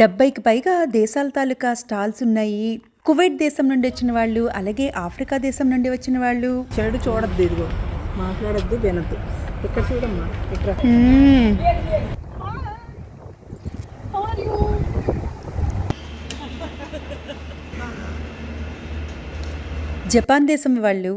డెబ్బైకి పైగా దేశాల తాలూకా స్టాల్స్ ఉన్నాయి. కువైట్ దేశం నుండి వచ్చిన వాళ్ళు అలాగే ఆఫ్రికా దేశం నుండి వచ్చిన వాళ్ళు. చెడు చూడద్దు ఇదిగో. మాట్లాడద్దు వినద్దు. ఇక్కడ చూడమ్మా ఇక్కడ. జపాన్ దేశం వాళ్ళు.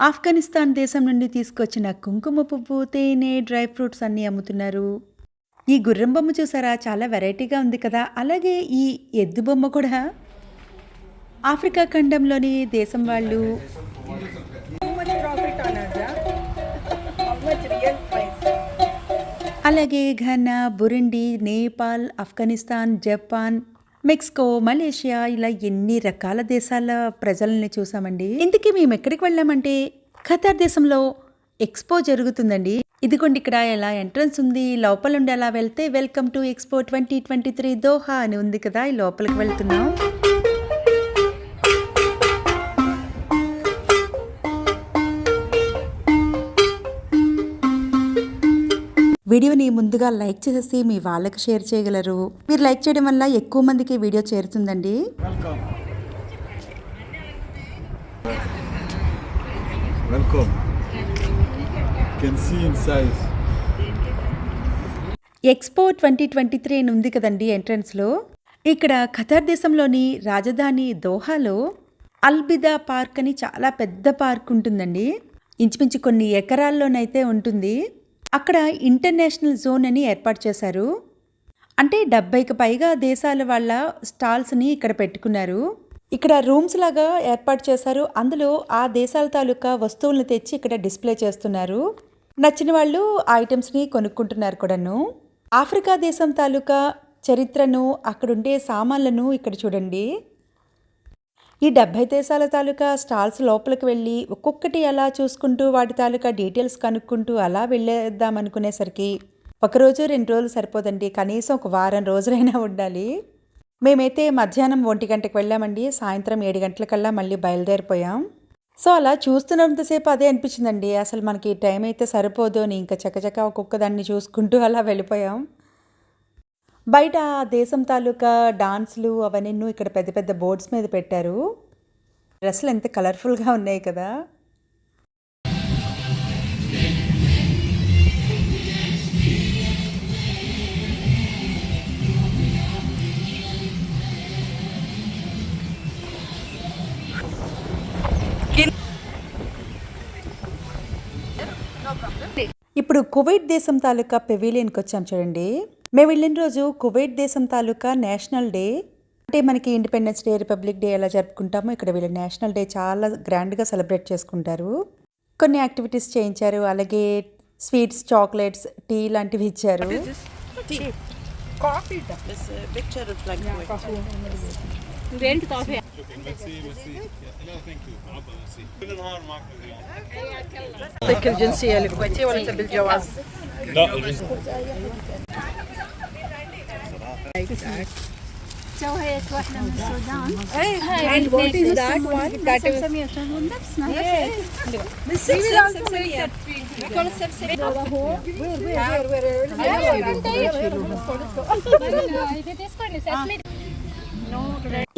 ఆఫ్ఘనిస్తాన్ దేశం నుండి తీసుకొచ్చిన కుంకుమ పువ్వు తేనె డ్రై ఫ్రూట్స్ అన్నీ అమ్ముతున్నారు. ఈ గుర్రం బొమ్మ చూసారా? చాలా వెరైటీగా ఉంది కదా? అలాగే ఈ ఎద్దు బొమ్మ కూడా. ఆఫ్రికా ఖండంలోని దేశం వాళ్ళు. అలాగే Ghana Burundi Nepal Afghanistan Japan Mexico Malaysia ఇలా ఎన్ని రకాల దేశాల ప్రజలని చూసామండి. ఇంతకీ మేము ఎక్కడికి వెళ్ళామంటే ఖతార్ దేశంలో ఎక్స్పో జరుగుతుందండి. ఇదిగోండి ఇక్కడ ఎలా ఎంట్రన్స్ ఉంది లోపల ఉండి అలా వెళ్తే welcome to Expo twenty twenty three Doha అని ఉంది కదా ఈ లోపలికి వెళ్తున్నాం. వీడియోని ముందుగా లైక్ చేసేసి మీ వాళ్ళకి షేర్ చేయగలరు. మీరు లైక్ చేయడం వల్ల ఎక్కువ మందికి వీడియో చేరుతుందండి. ఎక్స్పో ట్వంటీ ట్వంటీ త్రీ అని ఉంది కదండి ఎంట్రన్స్లో ఇక్కడ ఖతార్ దేశంలోని రాజధాని దోహాలో అల్బిదా పార్క్ అని చాలా పెద్ద పార్క్ ఉంటుందండి. ఇంచుమించు కొన్ని ఎకరాల్లోనైతే ఉంటుంది. అక్కడ ఇంటర్నేషనల్ జోన్ అని ఏర్పాటు చేశారు. అంటే డెబ్బైకి పైగా దేశాల వాళ్ళ స్టాల్స్ని ఇక్కడ పెట్టుకున్నారు. ఇక్కడ రూమ్స్ లాగా ఏర్పాటు చేశారు. అందులో ఆ దేశాల తాలూకా వస్తువులను తెచ్చి ఇక్కడ డిస్ప్లే చేస్తున్నారు. నచ్చిన వాళ్ళు ఐటమ్స్ని కొనుక్కుంటున్నారు కూడాను. ఆఫ్రికా దేశం తాలూకా చరిత్రను అక్కడుండే సామాన్లను ఇక్కడ చూడండి. ఈ డెబ్బై దేశాల తాలూకా స్టాల్స్ లోపలికి వెళ్ళి ఒక్కొక్కటి ఎలా చూసుకుంటూ వాటి తాలూకా డీటెయిల్స్ కనుక్కుంటూ అలా వెళ్ళేద్దాం అనుకునేసరికి ఒకరోజు రెండు రోజులు సరిపోదండి. కనీసం ఒక వారం రోజులైనా ఉండాలి. మేమైతే మధ్యాహ్నం ఒంటి గంటకు వెళ్ళామండి. సాయంత్రం ఏడు గంటలకల్లా మళ్ళీ బయలుదేరిపోయాం. సో అలా చూస్తున్నంతసేపు అదే అనిపించిందండి. అసలు మనకి టైం అయితే సరిపోదు అని ఇంకా చకచక ఒక్కొక్క దాన్ని చూసుకుంటూ అలా వెళ్ళిపోయాం. బయట దేశం తాలూకా డాన్స్లు అవన్నీ ఇక్కడ పెద్ద పెద్ద బోర్డ్స్ మీద పెట్టారు. డ్రెస్సులు ఎంత కలర్ఫుల్గా ఉన్నాయి కదా. ఇప్పుడు కువైట్ దేశం తాలూకా పెవిలియన్కి వచ్చాం చూడండి. మేము వెళ్ళిన రోజు కువైట్ దేశం తాలూకా నేషనల్ డే అంటే మనకి ఇండిపెండెన్స్ డే రిపబ్లిక్ డే ఎలా జరుపుకుంటామో ఇక్కడ వీళ్ళ నేషనల్ డే చాలా గ్రాండ్గా సెలబ్రేట్ చేసుకుంటారు కొన్ని యాక్టివిటీస్ చేయించారు అలాగే స్వీట్స్ చాక్లెట్స్ టీ లాంటివి ఇచ్చారు కాఫీ పిక్చర్ ఇదేంటి కాఫీ الجنسية اللي كويتية ولا تبي الجواز؟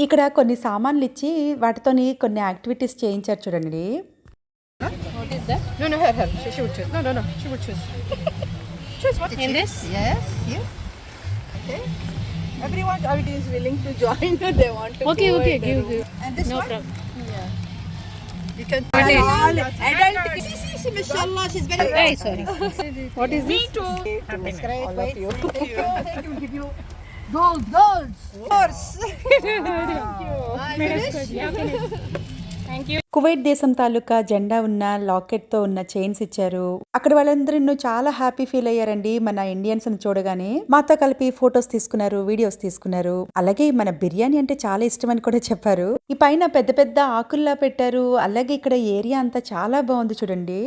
ఇక్కడ కొన్ని సామాన్లు ఇచ్చి వాటితో కొన్ని యాక్టివిటీస్ చేయించారు చూడండి. Everyone is willing to join. they want to Okay, okay, uh, give, do- give. And this No one? problem. You can All adult. See, see, see, mashallah, she's very Hey, sorry. What is this? Me too. Happiness. All of you. Thank you. Thank you. Give you gold, gold. Of course. Thank you. Kuwait దేశం తాలూకా జెండా ఉన్న లాకెట్తో ఉన్న chains ఇచ్చారు. అక్కడ వాళ్ళందరూ చాలా happy feel అయ్యారండి మన ఇండియన్స్ని చూడగానే. మాతో కలిపి ఫొటోస్ తీసుకున్నారు వీడియోస్ తీసుకున్నారు. అలాగే మన బిర్యానీ అంటే చాలా ఇష్టం అని కూడా చెప్పారు. ఈ పైన పెద్ద పెద్ద ఆకుల్లా పెట్టారు. అలాగే ఇక్కడ ఏరియా అంతా చాలా బాగుంది చూడండి.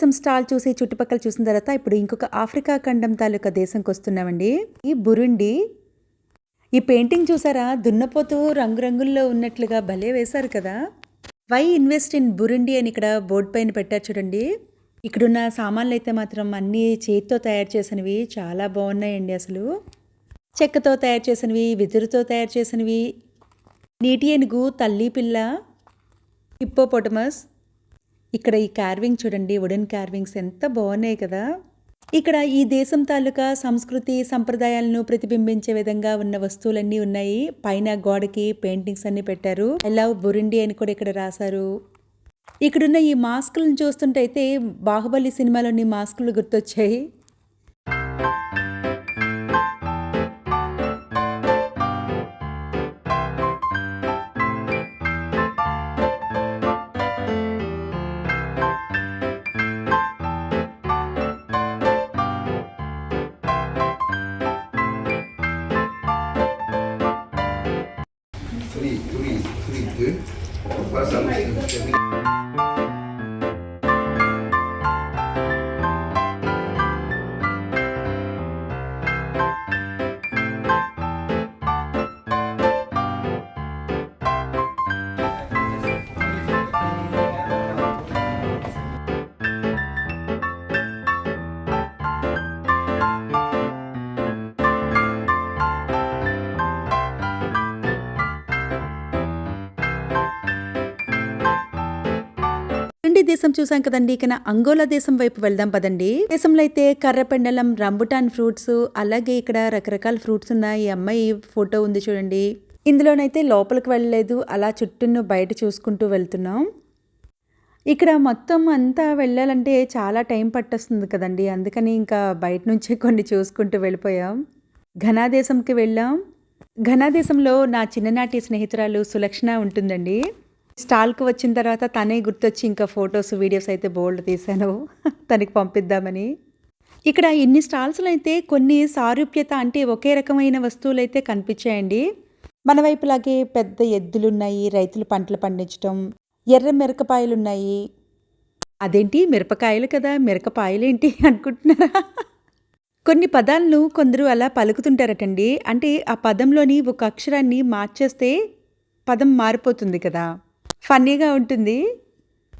దేశం స్టాల్ చూసి చుట్టుపక్కల చూసిన తర్వాత ఇప్పుడు ఇంకొక ఆఫ్రికా ఖండం తాలూకా దేశంకి వస్తున్నామండి. ఈ బురుండి ఈ పెయింటింగ్ చూసారా? దున్నపోతూ రంగురంగుల్లో ఉన్నట్లుగా భలే వేశారు కదా. వై ఇన్వెస్ట్ ఇన్ బురుండి అని ఇక్కడ బోర్డు పైన పెట్టారు చూడండి. ఇక్కడున్న సామాన్లు అయితే మాత్రం అన్నీ చేతితో తయారు చేసినవి చాలా బాగున్నాయండి అసలు. చెక్కతో తయారు చేసినవి వెదురుతో తయారు చేసినవి. నీటి ఏనుగు తల్లి పిల్ల హిప్పోపోటమస్ ఇక్కడ ఈ కార్వింగ్ చూడండి వుడెన్ కార్వింగ్స్ ఎంత బాగున్నాయి కదా. ఇక్కడ ఈ దేశం తాలూకా సంస్కృతి సంప్రదాయాలను ప్రతిబింబించే విధంగా ఉన్న వస్తువులన్నీ ఉన్నాయి. పైన గోడకి పెయింటింగ్స్ అన్ని పెట్టారు. ఐ లవ్ అని కూడా ఇక్కడ రాశారు. ఇక్కడున్న ఈ మాస్కులను చూస్తుంటే అయితే బాహుబలి సినిమాలోని మాస్కులు గుర్తొచ్చాయి. దేశం చూసాం కదండి. ఇక అంగోలా దేశం వైపు వెళ్దాం పదండి. దేశంలో అయితే కర్రపెండలం రంబుటాన్ ఫ్రూట్స్ అలాగే ఇక్కడ రకరకాల ఫ్రూట్స్ ఉన్న ఈ అమ్మాయి ఫోటో ఉంది చూడండి. ఇందులోనైతే లోపలికి వెళ్ళలేదు. అలా చుట్టూను బయట చూసుకుంటూ వెళ్తున్నాం. ఇక్కడ మొత్తం అంతా వెళ్ళాలంటే చాలా టైం పట్టొస్తుంది కదండి. అందుకని ఇంకా బయట నుంచే కొన్ని చూసుకుంటూ వెళ్ళిపోయాం. ఘనాదేశంకి వెళ్ళాం. ఘనాదేశంలో నా చిన్ననాటి స్నేహితురాలు సులక్షణ ఉంటుందండి. స్టాల్కి వచ్చిన తర్వాత తనే గుర్తొచ్చి ఇంకా ఫొటోస్ వీడియోస్ అయితే బోల్డ్ తీశాను. తనకి పంపిద్దామని. ఇక్కడ ఇన్ని స్టాల్స్లో అయితే కొన్ని సారూప్యత అంటే ఒకే రకమైన వస్తువులు అయితే కనిపించాయండి. మన వైపులాగే పెద్ద ఎద్దులు ఉన్నాయి రైతులు పంటలు పండించడం ఎర్ర మిరపకాయలు ఉన్నాయి అదేంటి? మిరపకాయలు కదా మిరపకాయలేంటి అనుకుంటున్నారా? కొన్ని పదాలను కొందరు అలా పలుకుతుంటారటండి. అంటే ఆ పదంలోని ఒక అక్షరాన్ని మార్చేస్తే పదం మారిపోతుంది కదా. ఫన్నీగా ఉంటుంది.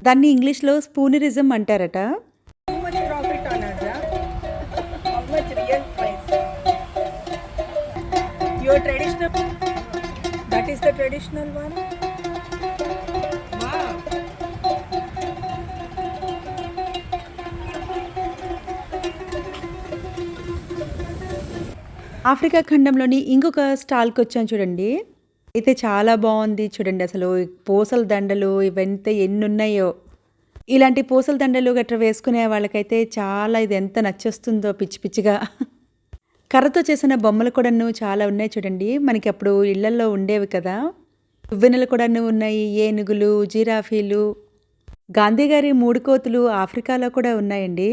దాన్ని ఇంగ్లీష్లో స్పూనరిజం అంటారట. ఆఫ్రికా ఖండంలోని ఇంకొక స్టాల్కి వచ్చాను చూడండి. అయితే చాలా బాగుంది చూడండి అసలు. పూసల దండలు ఇవంతా ఎన్ని ఉన్నాయో ఇలాంటి పూసల దండలు గట్రా వేసుకునే వాళ్ళకైతే చాలా ఇది ఎంత నచ్చేస్తుందో పిచ్చి పిచ్చిగా. కర్రతో చేసిన బొమ్మలు కూడాను చాలా ఉన్నాయి చూడండి. మనకి అప్పుడు ఇళ్ళల్లో ఉండేవి కదా. దువ్వెనలు కూడాను ఉన్నాయి ఏనుగులు జిరాఫీలు. గాంధీ గారి మూడు కోతులు ఆఫ్రికాలో కూడా ఉన్నాయండి.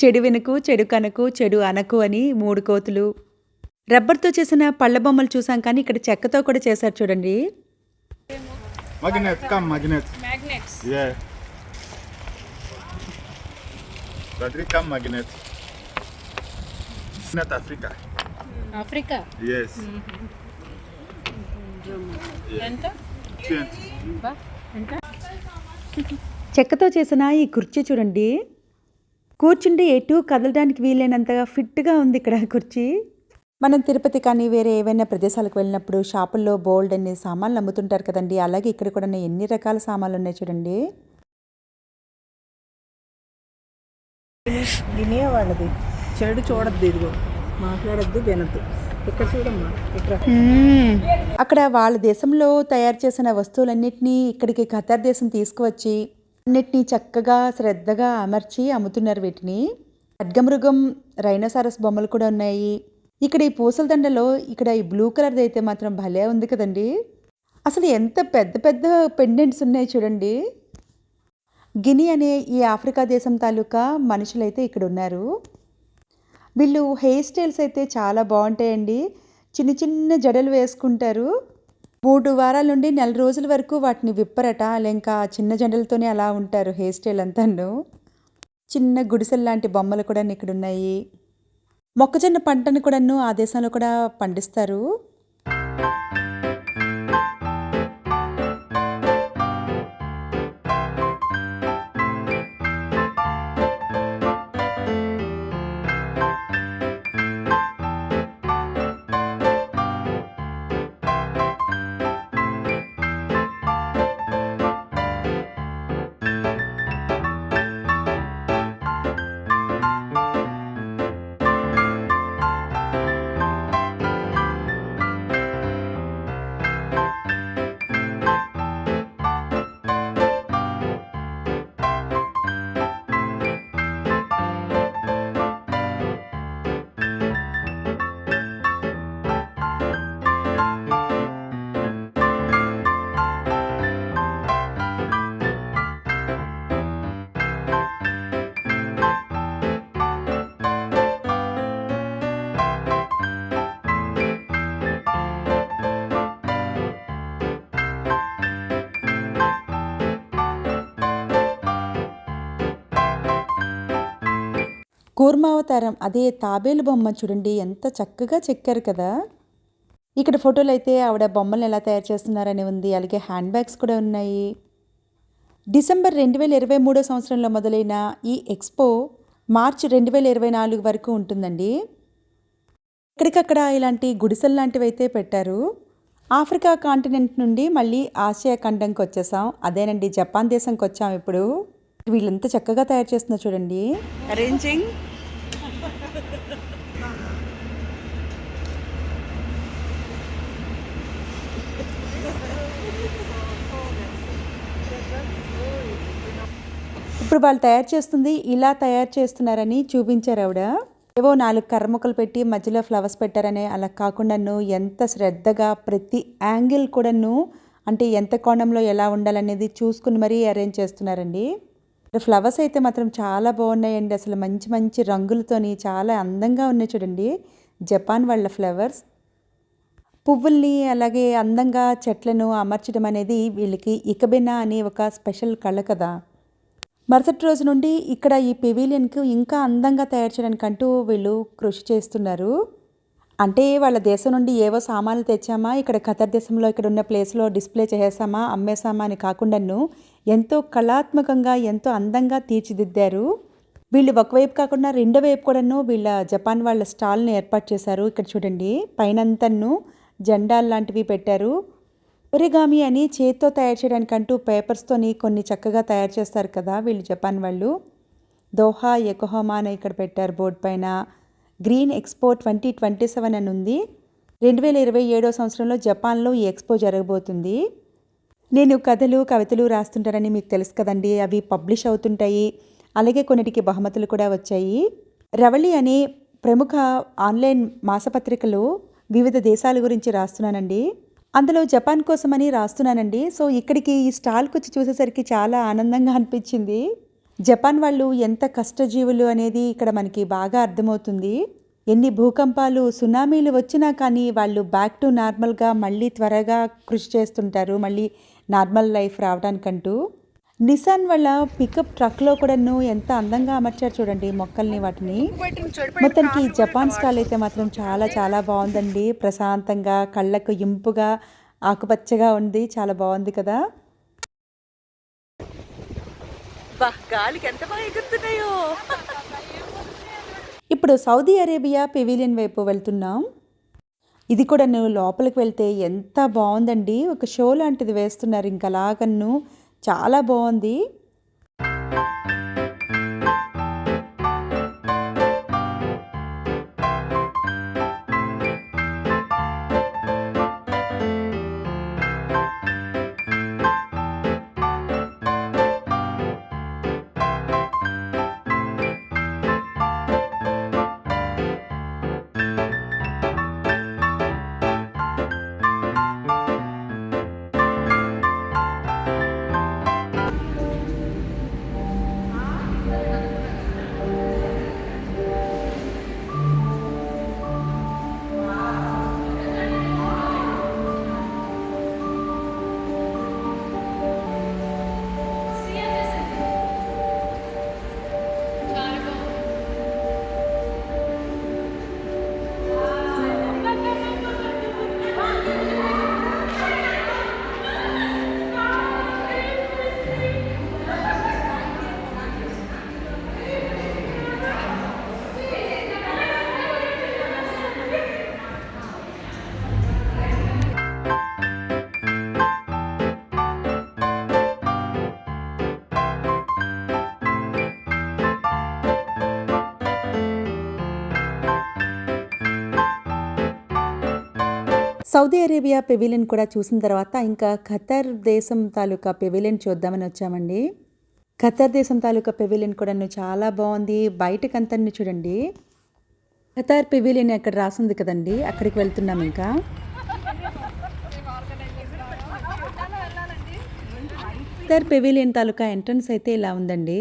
చెడు వెనుకు చెడు కనకు చెడు అనకు అని మూడు కోతులు. రబ్బర్తో చేసిన పళ్ళ బొమ్మలు చూసాం కానీ ఇక్కడ చెక్కతో కూడా చేశారు చూడండి Magnet, come, magnet. Magnets. Yeah. Patrick, come, magnet. Not Africa. Africa. Yes. ఎంత 20. బా ఎంత చెక్కతో చేసిన ఈ కుర్చీ చూడండి కూర్చుంటే ఎటు కదలడానికి వీలైనంతగా ఫిట్గా ఉంది ఇక్కడ కుర్చీ మనం తిరుపతి కానీ వేరే ఏవైనా ప్రదేశాలకు వెళ్ళినప్పుడు షాపుల్లో బోల్డ్ అన్ని సామాన్లు అమ్ముతుంటారు కదండి. అలాగే ఇక్కడ కూడా ఎన్ని రకాల సామాన్లు ఉన్నాయి చూడండి. వినేవాళ్ళది చెడు చూడద్దు ఇదిగో. మాట్లాడద్దు వినద్దు. ఇక్కడ చూడమ్మా ఇక్కడ. అక్కడ వాళ్ళ దేశంలో తయారు చేసిన వస్తువులన్నిటినీ ఇక్కడికి ఖతార్ దేశం తీసుకువచ్చి అన్నిటినీ చక్కగా శ్రద్ధగా అమర్చి అమ్ముతున్నారు వీటిని. ఖడ్గమృగం రైనోసారస్ బొమ్మలు కూడా ఉన్నాయి. ఇక్కడ ఈ పూసల దండలో ఇక్కడ ఈ బ్లూ కలర్ది అయితే మాత్రం భలే ఉంది కదండి. అసలు ఎంత పెద్ద పెద్ద పెండెంట్స్ ఉన్నాయి చూడండి. గిని అనే ఈ ఆఫ్రికా దేశం తాలూకా మనుషులైతే ఇక్కడ ఉన్నారు. వీళ్ళు హెయిర్ స్టైల్స్ అయితే చాలా బాగుంటాయండి. చిన్న చిన్న జడలు వేసుకుంటారు. మూడు వారాల నుండి నెల రోజుల వరకు వాటిని విప్పరట లేక ఇంకా చిన్న జడలతోనే అలా ఉంటారు హెయిర్ స్టైల్ అంతాను. చిన్న గుడిసెల లాంటి బొమ్మలు కూడా ఇక్కడ ఉన్నాయి. మొక్కజొన్న పంటను కూడాను ఆ దేశంలో కూడా పండిస్తారు. కూర్మావతారం అదే తాబేలు బొమ్మ చూడండి ఎంత చక్కగా చెక్కారు కదా. ఇక్కడ ఫోటోలు అయితే ఆవిడ బొమ్మలు ఎలా తయారు చేస్తున్నారని ఉంది అలాగే హ్యాండ్ బ్యాగ్స్ కూడా ఉన్నాయి. డిసెంబర్ రెండు వేల ఇరవై మూడో సంవత్సరంలో మొదలైన ఈ ఎక్స్పో మార్చ్ రెండు వేల ఇరవై నాలుగు వరకు ఉంటుందండి. ఎక్కడికక్కడ ఇలాంటి గుడిసెలు లాంటివి అయితే పెట్టారు. ఆఫ్రికా కాంటినెంట్ నుండి మళ్ళీ ఆసియా ఖండంకి వచ్చేసాం. అదేనండి జపాన్ దేశంకి వచ్చాం ఇప్పుడు. వీళ్ళంతా చక్కగా తయారు చేస్తున్నారు చూడండి. అరేంజింగ్. ఇప్పుడు వాళ్ళు తయారు చేస్తుంది ఇలా తయారు చేస్తున్నారని చూపించారు ఆవిడ. ఏవో నాలుగు కర్రముక్కలు పెట్టి మధ్యలో ఫ్లవర్స్ పెట్టారని అలా కాకుండాను ఎంత శ్రద్ధగా ప్రతి యాంగిల్ కూడాను అంటే ఎంత కోణంలో ఎలా ఉండాలనేది చూసుకుని మరీ అరేంజ్ చేస్తున్నారండి. ఫ్లవర్స్ అయితే మాత్రం చాలా బాగున్నాయండి. అసలు మంచి మంచి రంగులతోని చాలా అందంగా ఉన్నాయి చూడండి. జపాన్ వాళ్ళ ఫ్లవర్స్. పువ్వుల్ని అలాగే అందంగా చెట్లను అమర్చడం అనేది వీళ్ళకి ఇకబెనా అనే ఒక స్పెషల్ కళ కదా. మరుసటి రోజు నుండి ఇక్కడ ఈ పెవిలియన్కు ఇంకా అందంగా తయారు చేయడానికంటూ వీళ్ళు కృషి చేస్తున్నారు. అంటే వాళ్ళ దేశం నుండి ఏవో సామాన్లు తెచ్చామా ఇక్కడ ఖతర్ దేశంలో ఇక్కడ ఉన్న ప్లేస్లో డిస్ప్లే చేసేసామా అమ్మేసామా అని కాకుండాను ఎంతో కళాత్మకంగా ఎంతో అందంగా తీర్చిదిద్దారు. వీళ్ళు ఒకవైపు కాకుండా రెండో వైపు కూడాను వీళ్ళ జపాన్ వాళ్ళ స్టాల్ని ఏర్పాటు చేశారు. ఇక్కడ చూడండి పైనంతను జెండాలు లాంటివి పెట్టారు. ఒరిగామి అని చేత్తో తయారు చేయడానికంటూ పేపర్స్తోని కొన్ని చక్కగా తయారు చేస్తారు కదా వీళ్ళు జపాన్ వాళ్ళు. దోహా ఎకోహోమా అని ఇక్కడ పెట్టారు బోర్డు పైన. Green Expo twenty twenty seven అని ఉంది. రెండు వేల ఇరవై ఏడో సంవత్సరంలో జపాన్లో ఈ ఎక్స్పో జరగబోతుంది. నేను కథలు కవితలు రాస్తుంటానని మీకు తెలుసు కదండి. అవి పబ్లిష్ అవుతుంటాయి. అలాగే కొన్నిటికి బహుమతులు కూడా వచ్చాయి. రవళి అనే ప్రముఖ ఆన్లైన్ మాసపత్రికలు వివిధ దేశాల గురించి రాస్తున్నానండి. అందులో జపాన్ కోసమని రాస్తున్నానండి. సో ఇక్కడికి ఈ స్టాల్కి వచ్చి చూసేసరికి చాలా ఆనందంగా అనిపించింది. జపాన్ వాళ్ళు ఎంత కష్టజీవులు అనేది ఇక్కడ మనకి బాగా అర్థమవుతుంది. ఎన్ని భూకంపాలు సునామీలు వచ్చినా కానీ వాళ్ళు బ్యాక్ టు నార్మల్గా మళ్ళీ త్వరగా కృషి చేస్తుంటారు. మళ్ళీ నార్మల్ లైఫ్ రావడానికంటూ. నిసాన్ వాళ్ళ పికప్ ట్రక్లో కూడాను ఎంత అందంగా అమర్చారు చూడండి మొక్కల్ని వాటిని. మొత్తానికి జపాన్ స్టాల్ అయితే మాత్రం చాలా చాలా బాగుందండి. ప్రశాంతంగా కళ్ళకు ఇంపుగా ఆకుపచ్చగా ఉంది. చాలా బాగుంది కదా. గాలికి ఎంత బాగా ఎగురుతున్నాయో. ఇప్పుడు సౌదీ అరేబియా పెవిలియన్ వైపు వెళ్తున్నాం. ఇది కూడా నువ్వు లోపలికి వెళ్తే ఎంత బాగుందండి. ఒక షో లాంటిది వేస్తున్నారు. ఇంకా అలాగన్ను చాలా బాగుంది. సౌదీ అరేబియా పెవిలియన్ కూడా చూసిన తర్వాత ఇంకా ఖతర్ దేశం తాలూకా పెవిలియన్ చూద్దామని వచ్చామండి. ఖతర్ దేశం తాలూకా పెవిలియన్ కూడా చాలా బాగుంది. బయటకంతా చూడండి. ఖతార్ పెవిలియన్ అక్కడ రాసింది కదండి. అక్కడికి వెళ్తున్నాం ఇంకా. ఖతార్ పెవిలియన్ తాలూకా ఎంట్రన్స్ అయితే ఇలా ఉందండి.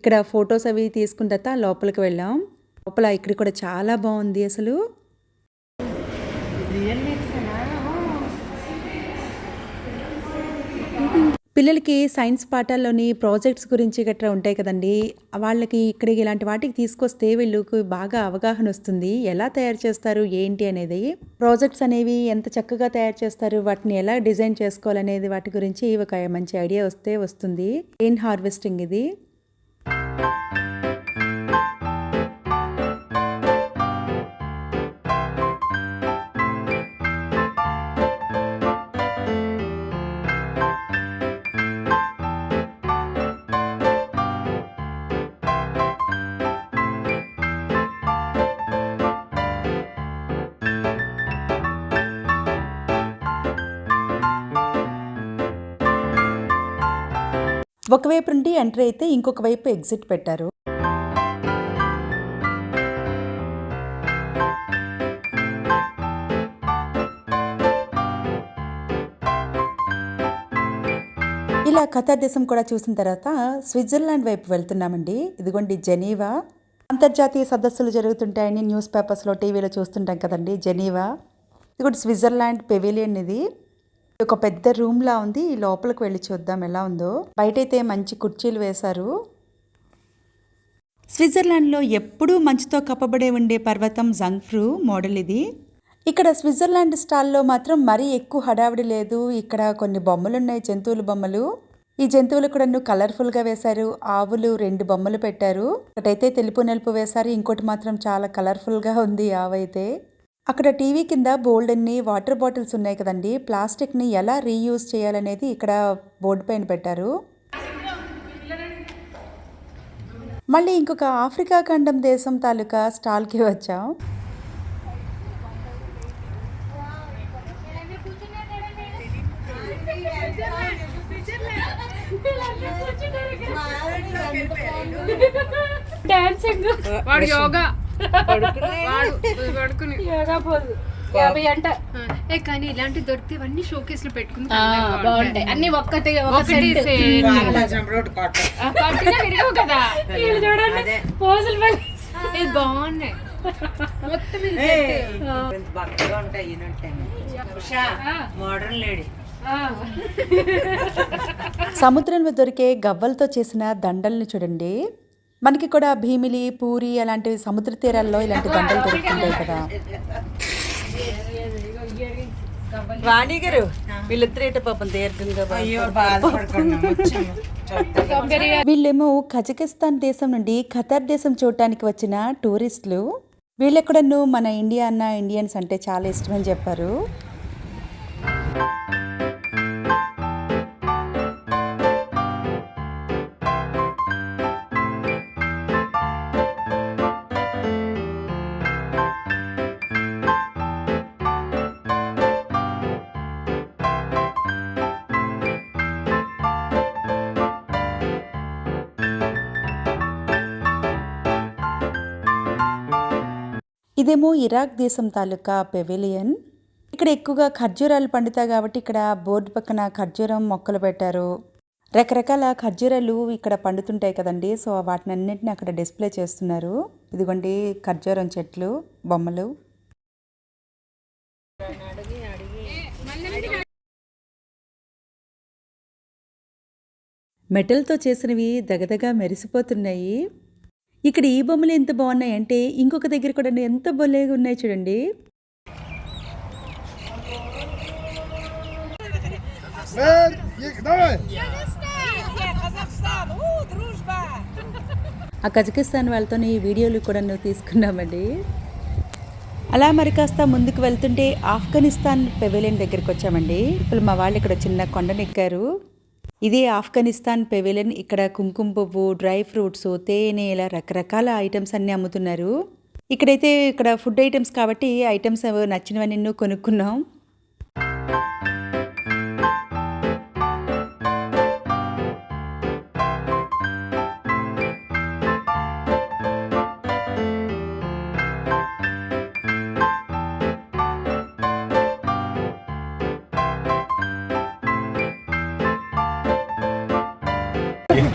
ఇక్కడ ఫొటోస్ అవి తీసుకున్న తర్వాత లోపలికి వెళ్ళాం. లోపల ఇక్కడ కూడా చాలా బాగుంది అసలు. పిల్లలకి సైన్స్ పాఠాల్లోని ప్రాజెక్ట్స్ గురించి గట్రా ఉంటాయి కదండి. వాళ్ళకి ఇక్కడికి ఇలాంటి వాటికి తీసుకొస్తే వీళ్ళకి బాగా అవగాహన వస్తుంది. ఎలా తయారు చేస్తారు? ఏంటి అనేది? ప్రాజెక్ట్స్ అనేవి ఎంత చక్కగా తయారు చేస్తారు? వాటిని ఎలా డిజైన్ చేసుకోవాలనేది వాటి గురించి ఒక మంచి ఐడియా వస్తే వస్తుంది. రెయిన్ హార్వెస్టింగ్ ఇది? ఒకవైపు నుండి ఎంటర్ అయితే ఇంకొక వైపు ఎగ్జిట్ పెట్టారు. ఇలా ఖతార్ దేశం కూడా చూసిన తర్వాత స్విట్జర్లాండ్ వైపు వెళ్తున్నామండి. ఇదిగోండి జెనీవా. అంతర్జాతీయ సదస్సులు జరుగుతుంటాయని న్యూస్ పేపర్స్లో టీవీలో చూస్తుంటాం కదండి జెనీవా. ఇదిగోండి స్విట్జర్లాండ్ పెవిలియన్ ఇది. ఒక పెద్ద రూమ్ లా ఉంది. ఈ లోపలికి వెళ్ళి చూద్దాం ఎలా ఉందో. బయట అయితే మంచి కుర్చీలు వేశారు. స్విట్జర్లాండ్లో ఎప్పుడూ మంచుతో కప్పబడే ఉండే పర్వతం జంగ్ఫ్రూ మోడల్ ఇది. ఇక్కడ స్విట్జర్లాండ్ స్టాల్లో మాత్రం మరీ ఎక్కువ హడావిడి లేదు. ఇక్కడ కొన్ని బొమ్మలు ఉన్నాయి జంతువుల బొమ్మలు. ఈ జంతువులు కూడా కలర్ఫుల్గా వేశారు. ఆవులు రెండు బొమ్మలు పెట్టారు. ఒకటైతే తెలుపు నలుపు వేశారు. ఇంకోటి మాత్రం చాలా కలర్ఫుల్గా ఉంది. ఆవైతే అక్కడ టీవీ కింద బోల్డ్ అన్ని వాటర్ బాటిల్స్ ఉన్నాయి కదండి ప్లాస్టిక్ని ఎలా రీయూజ్ చేయాలనేది ఇక్కడ బోర్డు పైన పెట్టారు. మళ్ళీ ఇంకొక ఆఫ్రికా ఖండం దేశం తాలూకా స్టాల్కి వచ్చాం. డాన్సింగ్ వాడు యోగా. యాభై అంట. ఏ కానీ ఇలాంటి దొరికితే ఇవన్నీ షోకేస్లో బాగుంటాయి. అన్ని ఒక్కటి కదా. వీళ్ళు చూడండి పోజులు ఇది బాగున్నాయి. మొత్తం ఇది set. బక్కగా ఉంటాయి ఈయనంటాను ఉషా మోడర్న్ లేడీ సముద్రంలో దొరికే గవ్వలతో చేసిన దండల్ని చూడండి. మనకి కూడా భీమిలి పూరి అలాంటివి సముద్ర తీరాల్లో ఇలాంటి దండలు దొరుకుతుంటాయి కదా. వాణి గారు వీళ్ళిద్దరేట పాపం దీర్ఘంగా వీళ్ళేమో కజకిస్తాన్ దేశం నుండి ఖతార్ దేశం చూడటానికి వచ్చిన టూరిస్టులు. వీళ్ళెక్కడను మన ఇండియా అన్న ఇండియన్స్ అంటే చాలా ఇష్టమని చెప్పారు. ఇదేమో ఇరాక్ దేశం తాలూకా పెవిలియన్. ఇక్కడ ఎక్కువగా ఖర్జూరాలు పండుతాయి కాబట్టి ఇక్కడ బోర్డు పక్కన ఖర్జూరం మొక్కలు పెట్టారు. రకరకాల ఖర్జూరాలు ఇక్కడ పండుతుంటాయి కదండి. సో వాటిని అన్నింటిని అక్కడ డిస్ప్లే చేస్తున్నారు. ఇదిగోండి ఖర్జూరం చెట్లు బొమ్మలు. మెటల్తో చేసినవి దగదగా మెరిసిపోతున్నాయి. ఇక్కడ ఈ బొమ్మలు ఎంత బాగున్నాయి అంటే ఇంకొక దగ్గర కూడా ఎంత భలేగా ఉన్నాయి చూడండి. ఆ కజకిస్తాన్ వాళ్ళతో ఈ వీడియోలు కూడా నువ్వు తీసుకున్నామండి అలా మరి కాస్త ముందుకు వెళ్తుంటే ఆఫ్ఘనిస్తాన్ పెవిలియన్ దగ్గరికి వచ్చామండి. ఇప్పుడు మా వాళ్ళు ఇక్కడ చిన్న కొండనెక్కారు. ఇది ఆఫ్ఘనిస్తాన్ పెవెలెన్ ఇక్కడ కుంకుమ పువ్వు డ్రై ఫ్రూట్స్ తేనె ఇలా రకరకాల ఐటమ్స్ అన్నీ అమ్ముతున్నారు. ఇక్కడైతే ఇక్కడ ఫుడ్ ఐటమ్స్ కాబట్టి ఐటమ్స్ నచ్చినవన్నీ కొనుక్కున్నాం.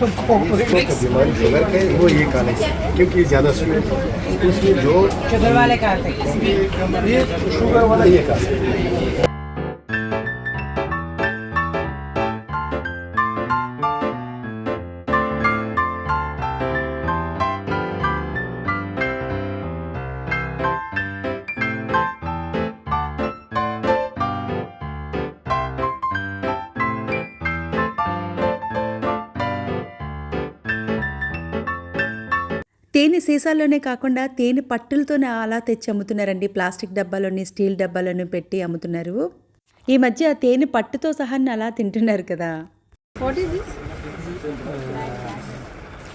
के वो ये काले क्योंकि ज़्यादा स्वीट उसमें जो शुगर वाले खा ये शुगर वाला ये खा సీసాల్లోనే కాకుండా తేనె పట్టులతోనే అలా తెచ్చి అమ్ముతున్నారండి. ప్లాస్టిక్ డబ్బాలోని స్టీల్ డబ్బాలోని పెట్టి అమ్ముతున్నారు. ఈ మధ్య తేనె పట్టుతో సహా అలా తింటున్నారు కదా.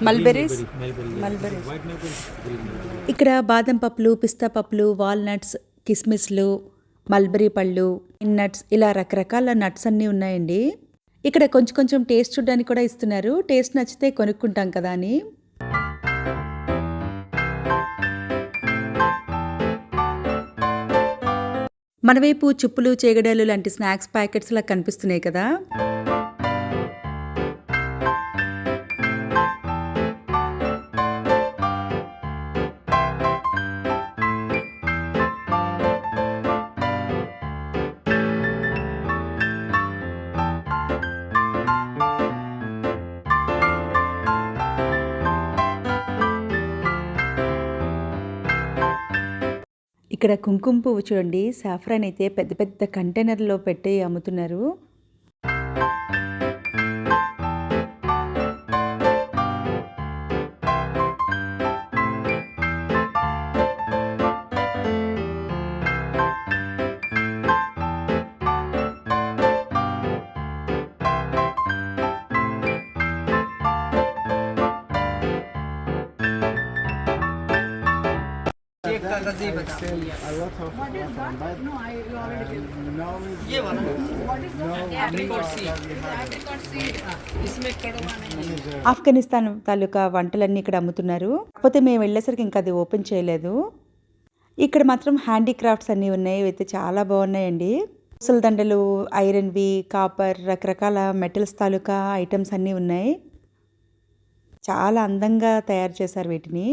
మల్బెరీస్ మల్బెరీస్ ఇక్కడ బాదం పప్పులు పిస్తా పప్పులు వాల్నట్స్ కిస్మిస్లు మల్బెరీ పళ్ళు నట్స్ ఇలా రకరకాల నట్స్ అన్నీ ఉన్నాయండి. ఇక్కడ కొంచెం కొంచెం టేస్ట్ చూడడానికి కూడా ఇస్తున్నారు. టేస్ట్ నచ్చితే కొనుక్కుంటాం కదా అని. మన వైపు చుప్పులు చేగడాలు లాంటి స్నాక్స్ ప్యాకెట్స్ లా కనిపిస్తున్నాయి కదా. ఇక్కడ కుంకుమ పువ్వు చూడండి. సాఫ్రాన్ అయితే పెద్ద పెద్ద కంటైనర్లో పెట్టి అమ్ముతున్నారు. ఆఫ్ఘనిస్తాన్ తాలూకా వంటలన్నీ ఇక్కడ అమ్ముతున్నారు. కాకపోతే మేము వెళ్ళేసరికి ఇంకా అది ఓపెన్ చేయలేదు. ఇక్కడ మాత్రం హ్యాండీక్రాఫ్ట్స్ అన్నీ ఉన్నాయి. అయితే చాలా బాగున్నాయండి. పూసల దండలు ఐరన్వి కాపర్ రకరకాల మెటల్స్ తాలూకా ఐటమ్స్ అన్నీ ఉన్నాయి. చాలా అందంగా తయారు చేశారు వీటిని.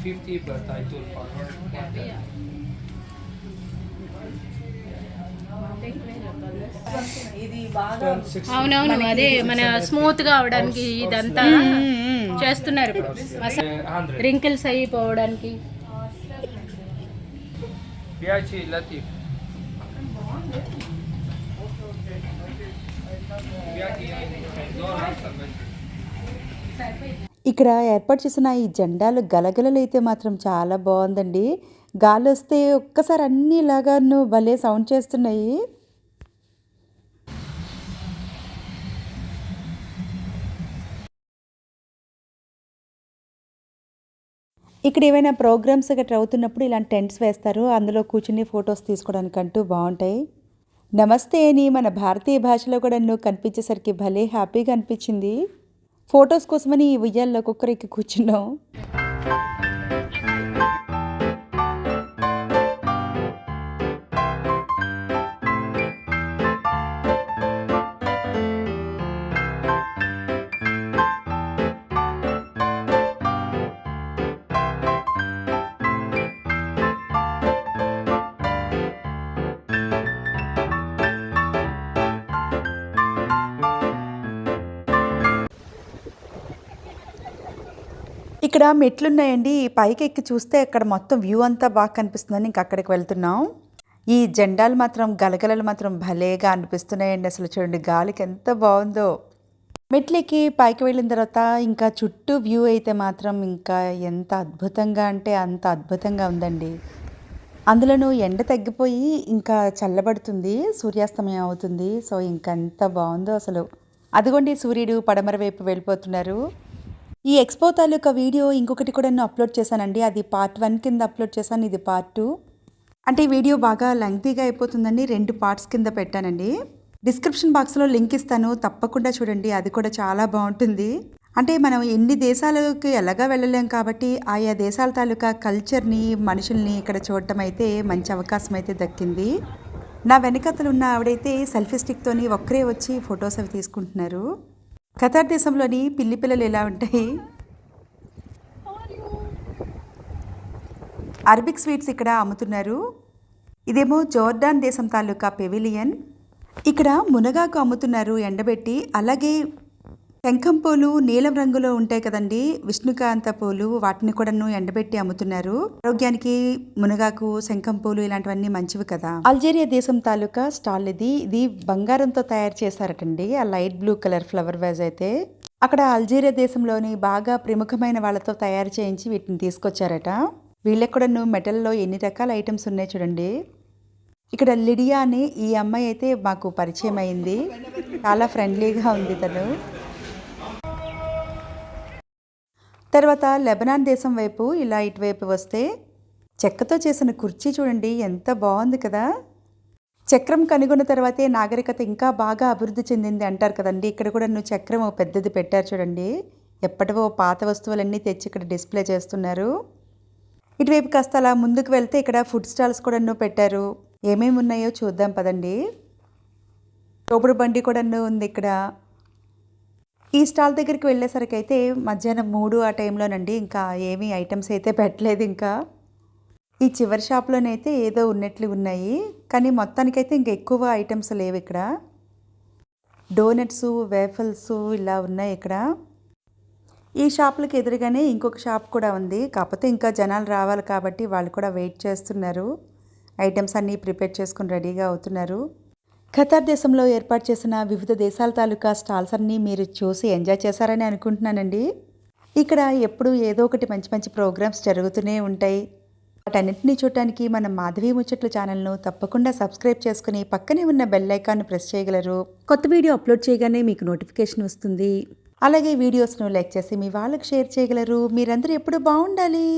One fifty, but I told her. అవునవును అదే మన స్మూత్గా అవడానికి ఇదంతా చేస్తున్నారు ఇప్పుడు. రింకిల్స్ అయిపోవడానికి dollars, ఇక్కడ ఏర్పాటు చేసిన ఈ జెండాలు గలగలలు అయితే మాత్రం చాలా బాగుందండి. గాలి వస్తే ఒక్కసారి అన్ని నువ్వు భలే సౌండ్ చేస్తున్నాయి. ఇక్కడ ఏమైనా ప్రోగ్రామ్స్ గట్రా అవుతున్నప్పుడు ఇలాంటి టెంట్స్ వేస్తారు. అందులో కూర్చుని ఫొటోస్ తీసుకోవడానికంటూ బాగుంటాయి. నమస్తే అని మన భారతీయ భాషలో కూడా నువ్వు కనిపించేసరికి భలే హ్యాపీగా అనిపించింది. ఫొటోస్ కోసమని ఈ ఉయ్యాల్లో కుక్కరెక్కి కూర్చున్నాం. ఇక్కడ మెట్లున్నాయండి. పైకి ఎక్కి చూస్తే అక్కడ మొత్తం వ్యూ అంతా బాగా కనిపిస్తుందని ఇంక అక్కడికి వెళ్తున్నాం. ఈ జెండాలు మాత్రం గలగలలు మాత్రం భలేగా అనిపిస్తున్నాయండి. అసలు చూడండి గాలికి ఎంత బాగుందో. మెట్లెక్కి పైకి వెళ్ళిన తర్వాత ఇంకా చుట్టూ వ్యూ అయితే మాత్రం ఇంకా ఎంత అద్భుతంగా అంటే అంత అద్భుతంగా ఉందండి. అందులోనూ ఎండ తగ్గిపోయి ఇంకా చల్లబడుతుంది సూర్యాస్తమయం అవుతుంది. సో ఇంకెంత బాగుందో అసలు. అదిగోండి సూర్యుడు పడమర వైపు వెళ్ళిపోతున్నారు. ఈ ఎక్స్పో తాలూకా వీడియో ఇంకొకటి కూడా నేను అప్లోడ్ చేశానండి. అది పార్ట్ వన్ కింద అప్లోడ్ చేశాను. ఇది పార్ట్ టూ. అంటే ఈ వీడియో బాగా లెంగ్తీగా అయిపోతుందని రెండు పార్ట్స్ కింద పెట్టానండి. డిస్క్రిప్షన్ బాక్స్లో లింక్ ఇస్తాను. తప్పకుండా చూడండి. అది కూడా చాలా బాగుంటుంది. అంటే మనం ఎన్ని దేశాలకు ఎలాగా వెళ్ళలేం కాబట్టి ఆయా దేశాల తాలూకా కల్చర్ని మనుషుల్ని ఇక్కడ చూడటం అయితే మంచి అవకాశం అయితే దక్కింది. నా వెనకతలు ఉన్న ఆవిడైతే సెల్ఫీ స్టిక్తోని ఒక్కరే వచ్చి ఫొటోస్ అవి తీసుకుంటున్నారు. ఖతార్ దేశంలోని పిల్లి పిల్లలు ఎలా ఉంటాయి? అరబిక్ స్వీట్స్ ఇక్కడ అమ్ముతున్నారు. ఇదేమో జోర్డాన్ దేశం తాలూకా పెవిలియన్. ఇక్కడ మునగాకు అమ్ముతున్నారు ఎండబెట్టి అలాగే శంఖం పూలు నీలం రంగులో ఉంటాయి కదండి. విష్ణుకాంత పూలు వాటిని కూడాను ఎండబెట్టి అమ్ముతున్నారు. ఆరోగ్యానికి మునగాకు శంఖం పూలు ఇలాంటివన్నీ మంచివి కదా. అల్జేరియా దేశం తాలూకా స్టాల్ ఇది. ఇది బంగారంతో తయారు చేశారటండి. ఆ light blue colour flower vase అయితే. అక్కడ అల్జీరియా దేశంలోని బాగా ప్రముఖమైన వాళ్ళతో తయారు చేయించి వీటిని తీసుకొచ్చారట. వీళ్ళకి కూడాను మెటల్లో ఎన్ని రకాల ఐటమ్స్ ఉన్నాయి చూడండి. ఇక్కడ లిడియా అని ఈ అమ్మాయి అయితే మాకు పరిచయం అయింది. చాలా ఫ్రెండ్లీగా ఉంది తను. తర్వాత లెబనాన్ దేశం వైపు ఇలా ఇటువైపు వస్తే చెక్కతో చేసిన కుర్చీ చూడండి ఎంత బాగుంది కదా. చక్రం కనుగొన్న తర్వాతే నాగరికత ఇంకా బాగా అభివృద్ధి చెందింది అంటారు కదండి. ఇక్కడ కూడా నువ్వు చక్రం పెద్దది పెట్టారు చూడండి. ఎప్పటివో పాత వస్తువులన్నీ తెచ్చి ఇక్కడ డిస్ప్లే చేస్తున్నారు. ఇటువైపు కాస్త అలా ముందుకు వెళ్తే ఇక్కడ ఫుడ్ స్టాల్స్ కూడా నువ్వు పెట్టారు. ఏమేమి ఉన్నాయో చూద్దాం పదండి. తోపుడు బండి కూడా ఉంది ఇక్కడ. ఈ స్టాల్ దగ్గరికి వెళ్ళేసరికి అయితే మధ్యాహ్నం మూడు ఆ టైంలోనండి ఇంకా ఏమీ ఐటమ్స్ అయితే పెట్టలేదు ఇంకా. ఈ చివరి షాప్లోనైతే ఏదో ఉన్నట్లు ఉన్నాయి కానీ మొత్తానికైతే ఇంకా ఎక్కువ ఐటమ్స్ లేవు ఇక్కడ. డోనట్స్ వేఫల్స్ ఇలా ఉన్నాయి ఇక్కడ. ఈ షాపులకు ఎదురుగానే ఇంకొక షాప్ కూడా ఉంది కాకపోతే ఇంకా జనాలు రావాలి కాబట్టి వాళ్ళు కూడా వెయిట్ చేస్తున్నారు. ఐటమ్స్ అన్నీ ప్రిపేర్ చేసుకుని రెడీగా అవుతున్నారు. ఖతార్ దేశంలో ఏర్పాటు చేసిన వివిధ దేశాల తాలూకా స్టాల్స్ అన్నీ మీరు చూసి ఎంజాయ్ చేశారని అనుకుంటున్నానండి. ఇక్కడ ఎప్పుడు ఏదో ఒకటి మంచి మంచి ప్రోగ్రామ్స్ జరుగుతూనే ఉంటాయి. వాటన్నింటినీ చూడటానికి మన మాధవి ముచ్చట్లు ఛానల్ను తప్పకుండా సబ్స్క్రైబ్ చేసుకుని పక్కనే ఉన్న బెల్ ఐకాన్ను ప్రెస్ చేయగలరు. కొత్త వీడియో అప్లోడ్ చేయగానే మీకు నోటిఫికేషన్ వస్తుంది. అలాగే వీడియోస్ను లైక్ చేసి మీ వాళ్ళకి షేర్ చేయగలరు. మీరందరూ ఎప్పుడు బాగుండాలి.